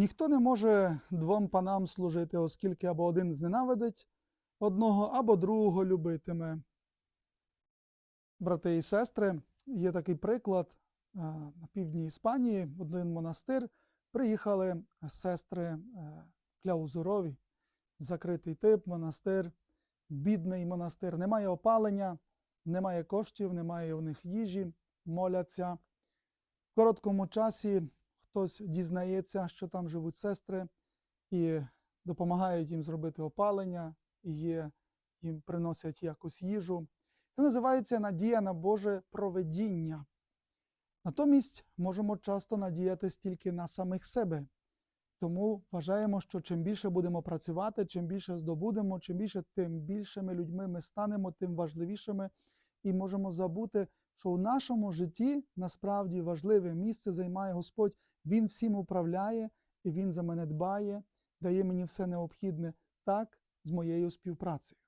Ніхто не може двом панам служити, оскільки або один зненавидить одного, або другого любитиме. Брати і сестри, є такий приклад на півдні Іспанії, в один монастир приїхали сестри е, кляузурові, закритий тип, монастир, бідний монастир, немає опалення, немає коштів, немає у них їжі, моляться. В короткому часі хтось дізнається, що там живуть сестри, і допомагають їм зробити опалення, і є, їм приносять якусь їжу. Це називається надія на Боже проведіння. Натомість можемо часто надіятись тільки на самих себе. Тому вважаємо, що чим більше будемо працювати, чим більше здобудемо, чим більше, тим більшими людьми ми станемо, тим важливішими, і можемо забути, що у нашому житті насправді важливе місце займає Господь. Він всім управляє, і Він за мене дбає, дає мені все необхідне так з моєю співпрацею.